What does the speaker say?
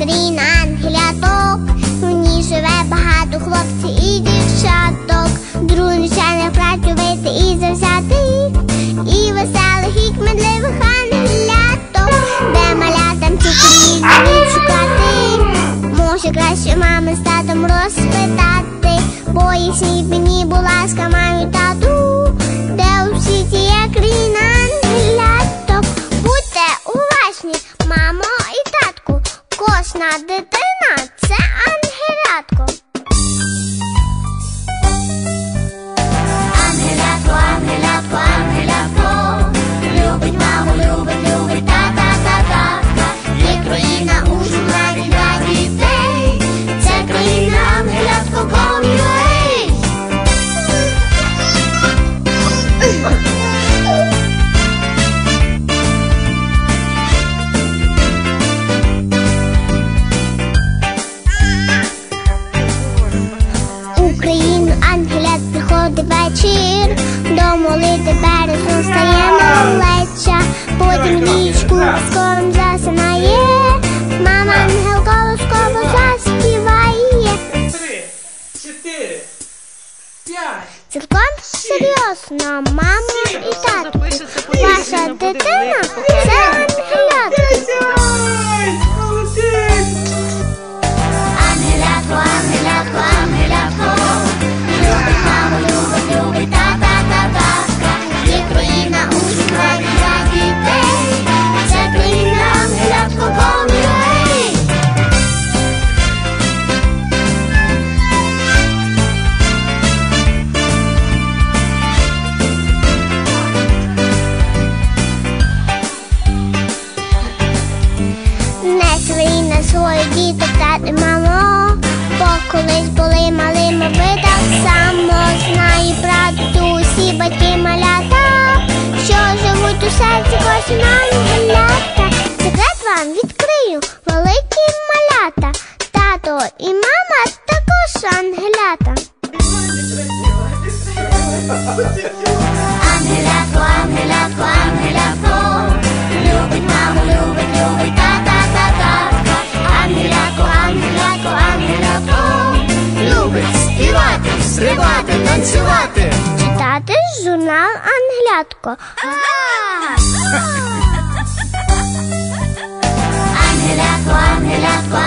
країна ангеляток. У ній живе багато хлопців і дівчаток. Дружчаних працьовити і завзятих, і веселих, і кмітливих ангеляток, де малятам вміють шукати. Може краще мами з татом розпитати, бо їхній мені, будь ласка, маю тату, кожна дитина це ангелятко. Вечір, до молити березу стає малеча, потім річку скором засинає, мама ангел колосково заспіває. Три, чотири, п'ять. Цілком серйозно, мамо і запишеться, ваша дитина це діток тати, мамо, бо колись були малими, ви так само знає правду усі батьки малята, що живуть у серці кожен ангелята. Секрет вам відкрию, великі малята, тато і мама також ангелята. Танцювати. Читати журнал Ангелятко. Ангелятко, ангелятко, ангелятко,